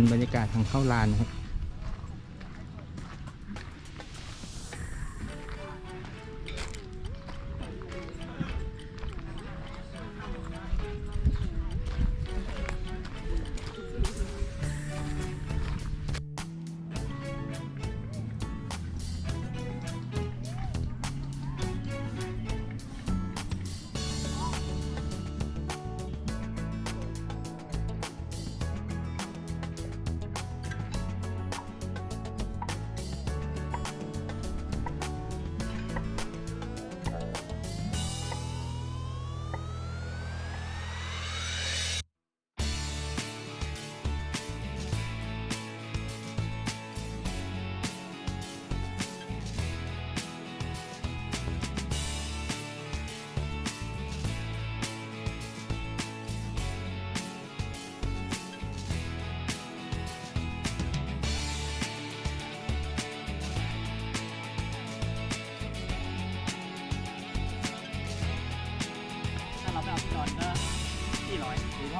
็นบรรยากาศทางเข้าลานนะครับ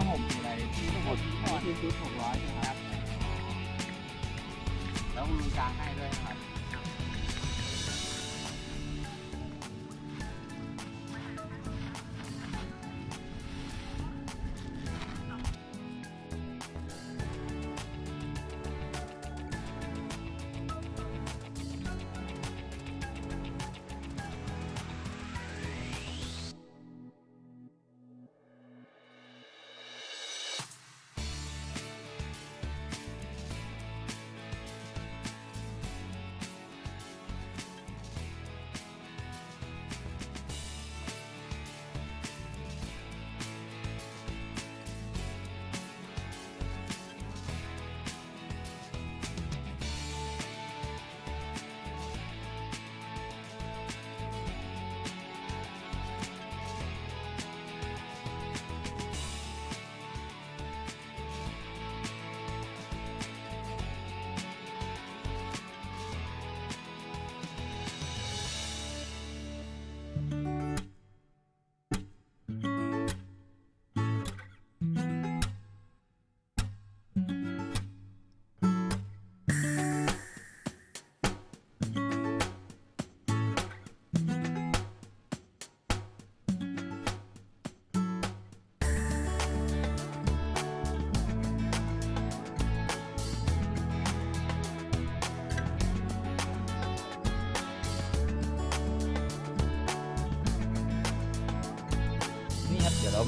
าห่มอะไรที่ทั้งหมดที่ชุดหกร้อยนะครับ แล้วคุณลุงกางให้ด้วยนะครับ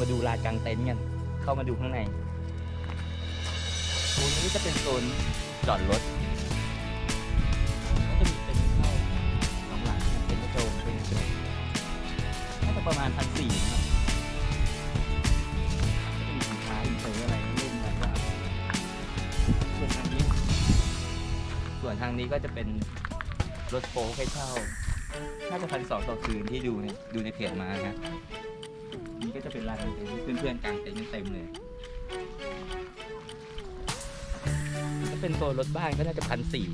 มาดูลานกลางเต็นท์กัน เข้ามาดูข้างในโซนนี้จะเป็นโซนจอดรถ ก็จะมีเป็นท์เข้าสองหลังนะเป็นกระโจมเป็นกระโจมน่าจะประมาณพันสี่นะครับก็จะมีสินค้าอินเตอร์อะไรเล่นกันก็ส่วนทางนี้ ส่วนทางนี้ก็จะเป็นรถโฟล์คให้เช่าน่าจะพันสองต่อคืนที่ดูในดูในเพจมานะนี่ ก็จะเป็นลานกางเต็นท์เพื่อนๆกางเต็นท์กันเต็มเลยก็เป็นโซนรถบ้านก็น่าจะพันสี่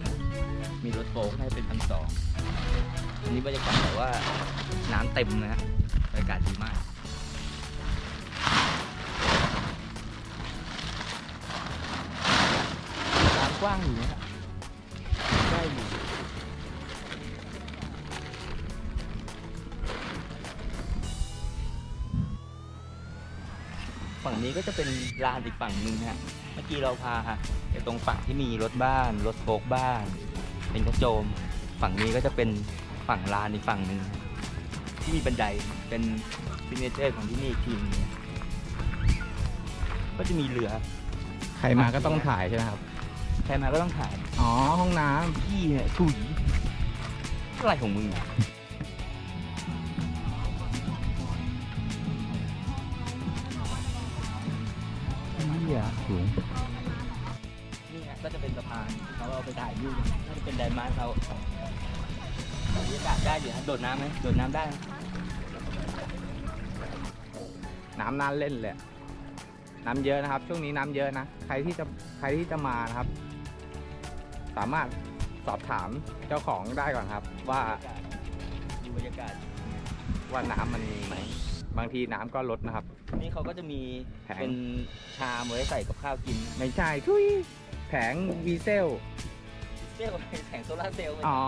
มีรถโฟล์คน่าจะเป็นพันสองอันนี้บรรยากาศแบบว่าน้ำเต็มนะฮะบรรยากาศดีมากน้ำกว้างอยู่นะ ฝั่งนี้ก็จะเป็นลานอีกฝั่งหนึ่งฮะ เมื่อกี้เราพาไปตรงฝั่งที่มีรถบ้าน รถโฟกบ้าน เป็นกระโจม ฝั่งนี้ก็จะเป็นฝั่งลานอีกฝั่งหนึ่งฮะที่มีบันไดเป็นซิกเนเจอร์ของที่นี่อีกทีมงเนี่ยก็จะมีเรือใครมาก็ต้องถ่ายใช่ไหมครับ ใครมาก็ต้องถ่าย อ๋อห้องน้ำพี่เนี่ยถุยอะไรของมึงอะ หี้ยถุยนี่ฮะก็จะเป็นสะพานเขาเอาไปถ่ายรูปน่าจะเป็นไดมาร์เขาบรรยากาศได้อยู่ฮะโดดน้ำไหมโดดน้ำได้ไหมน้ำน่าเล่นเลยอะน้ำเยอะนะครับ ช่วงนี้น้ำเยอะนะ ใครที่จะใครที่จะมานะครับ สามารถสอบถามเจ้าของได้ก่อนครับ ว่าดูบรรยากาศว่าน้ำมันมีไหมบางทีน้ำก็ลดนะครับ นี่เขาก็จะมีแผง เป็นชามไว้ใส่กับข้าวกินไม่ใช่ทุยแผงวีเซลเรียกว่าเป็นแสงโซลาร์เซลล์อ๋อ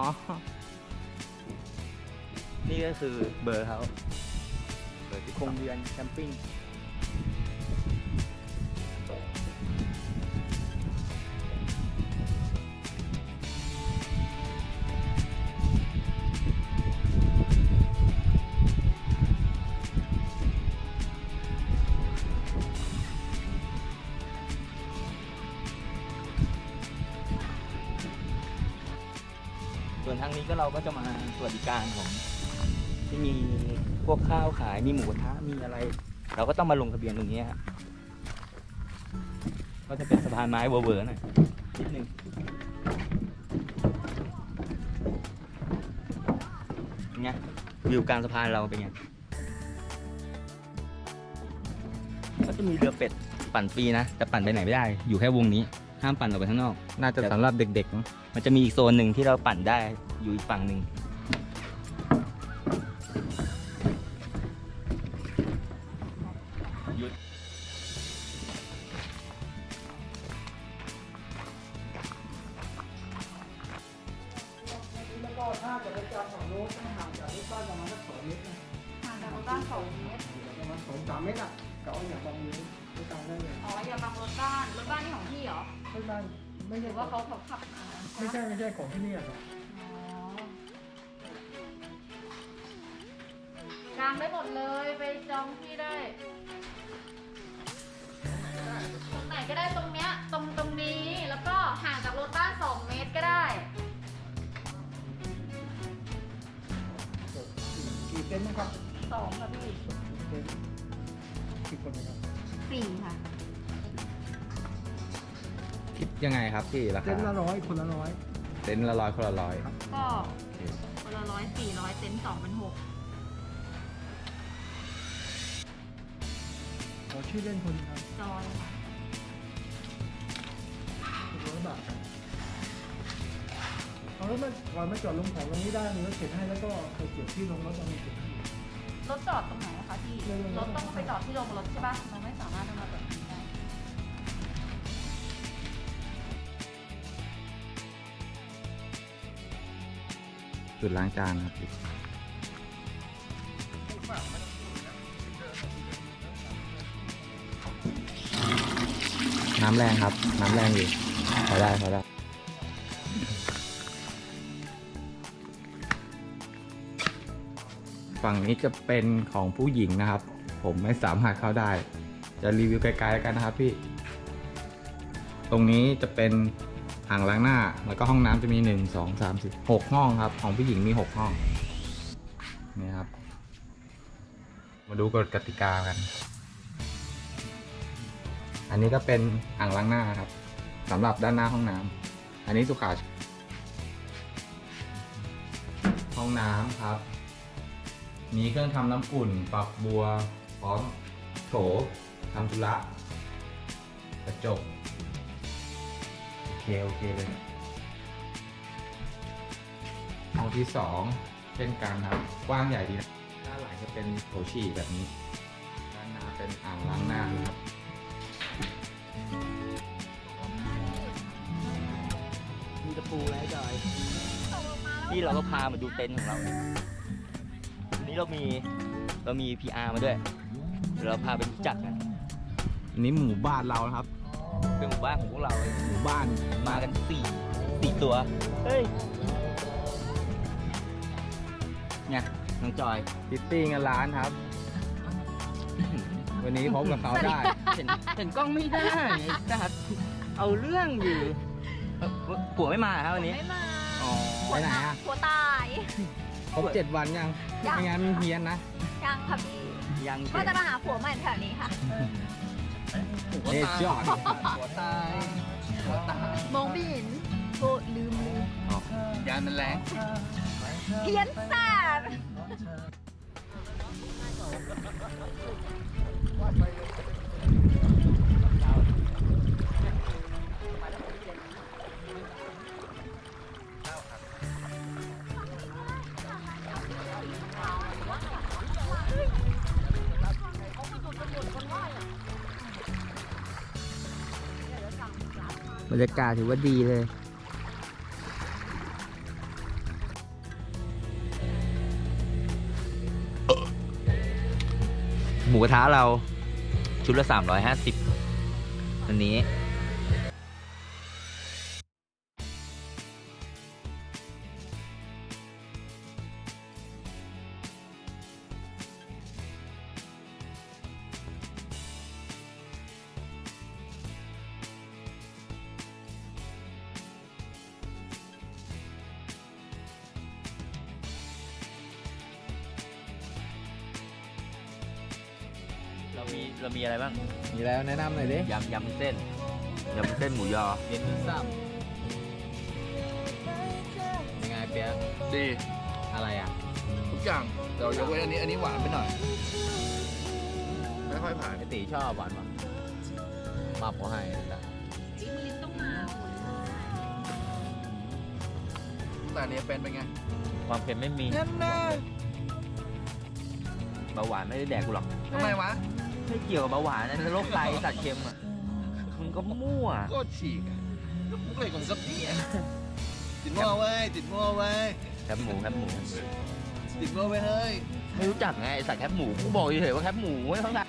นี่ก็คือเบอร์เขาเบอร์ที่คงเดือนแคมปิ้ง ส่วนทางนี้ก็เราก็จะมาสวัสดิการของ ที่มีพวกข้าวขายมีหมูกระทะมีอะไร เราก็ต้องมาลงทะเบียนตรงนี้ฮะก็จะเป็นสะพานไม้เวอร์ๆหน่อยนิดนึงเป็นไงวิวกลางสะพานเราเป็นไงก็จะมีเรือเป็ดปั่นฟรีนะแต่ปั่นไปไหนไม่ได้ อยู่แค่วงนี้ ห้ามปั่นออกไปข้างนอก น่าจะสำหรับเด็กๆมั้งมันจะมีอีกโซนหนึ่งที่เราปั่นได้อยู่อีกฝั่งหนึ่งหยุดแล้วก็ถ้าจะไปจอดฝั่งโน้นต้องห่างจากรถบ้านประมาณสักสองเมตรนะห่างจากรถบ้านสองเมตรประมาณสองสามเมตรอะเก่าอย่างบางนี้ไม่ตามได้เลยอ๋ออย่าบังรถบ้านรถบ้านนี่ของพี่เหรอ ไม่ได้ไม่หใช่รือว่าเขาเขาขับมาไม่ใช่ไม่ใช่ของที่นี่อะครับอ๋อกางได้หมดเลยไปจองที่ได้ตรงไหนก็ได้ตรงเนี้ยตรงตรงนี้แล้วก็ห่างจากรถบ้านสองเมตรก็ได้กี่เต็นท์นะครับสองค่ะพี่เต็นท์กี่คนนะครับสี่ค่ะคิด ยังไงครับพี่ราเต็คานท์ละร้อยคนละร้อย เต็นท์ละร้อยคนละร้อยก็คนละร้อยสี่ร้อยเต็นท์สองเป็นหกขอชื่อเล่นคนครับจอยค่ะร้อยบาทครับเอารถมาก่อนมาจอดลงของตรงนี้ได้มีรถเข็นให้แล้วก็เคยเก็บที่ลงรถตอนนี้เก็บให้ รถจอดตรงไหนอะคะพี่ลงรถรถต้องไปจอดที่โรงรถใช่ปะเราไม่สามารถเอามาแบบนี้ จุดล้างจานครับพี่น้ำแรงครับ น้ำแรงอยู่พอได้พอได้ฝั่งนี้จะเป็นของผู้หญิงนะครับ ผมไม่สามารถเข้าได้ จะรีวิวไกลๆแล้วกันนะครับพี่ ตรงนี้จะเป็น อ่างล้างหน้า แล้วก็ห้องน้ำจะมี 1 2 3 4 6ห้องครับ ของผู้หญิงมี 6 ห้อง นี่ครับ มาดูกฎกติกากัน อันนี้ก็เป็นอ่างล้างหน้าครับสำหรับด้านหน้าห้องน้ำอันนี้สุขาห้องน้ำครับ มีเครื่องทำน้ำอุ่นฝักบัว พร้อมโถทำธุระกระจก โอเคโอเคเลยห้องที่สองเช่นกันครับ กว้างใหญ่ดีนะด้านหลังจะเป็นโถฉี่แบบนี้ ด้านหน้าเป็นอ่างล้างหน้าครับมีตะปูแล้วจอยนี่เราก็พามาดูเต็นท์ของเราเนี่ยวันนี้เรามีเรามี PR มาด้วยเดี๋ยวเราพาไปรู้จักกัน อันนี้หมู่บ้านเรานะครับ เป็นหมู่บ้านของพวกเราเลยหมู่บ้านมากันสี่สี่ตัว เฮ้ยเนี่ยน้องจอย พิตตี้งานร้านครับ วันนี้พบกับเขาได้ เห็นเห็นกล้องไม่ได้จัดเอาเรื่องอยู่เอ่อผัวไม่มาครับวันนี้ ไม่มาอ๋อ ไปไหนอะ หัวตายครบเจ็ดวันยังยังไม่งั้นมันเฮียนนะ ยังค่ะพี่ยังก็จะมาหาผัวใหม่แถวนี้ค่ะหัว เอ๊ะตายจอดหัวตาย หัวตายมองไม่เห็นโกลืมลืมยานมันแรงเพี้ยนแสบเบรรยากาศถือว่าดีเลยหมูกระทะเราชุดละ 350อันนี้ มีเรามีอะไรบ้างมีแล้วแนะนำหน่อยดิยำยำเส้นยำเส้นหมูยอเย็นซ้ำยังไงเปียกดีอะไรอะ ทุกอย่างเดี๋ยวยกเว้นอันนี้อันนี้หวานไปหน่อยไม่ค่อยผ่านไอตีชอบหวานปะมาพอให้นะจิ้มลิ้นต้องมาแต่อันนี้เป็นเป็นไง ความเค็มไม่มีเบาหวานไม่ได้แดกกูหรอกทำไมวะ ไม่เกี่ยวกับเบาหวานนะโรคไตตัดเค็มอะมึงก็มั่วก็ฉีกอะมุกอะไรของซับเนี่ยติดหม้อไว้ยติดหม้อไว้ยแคบหมูแคบหมู ติดหม้อไว้เฮ้ย ไม่รู้จักไงไอสัตว์แคบหมูกูบอกเฉยๆว่าแคบหมูไม่ต้องสั่ง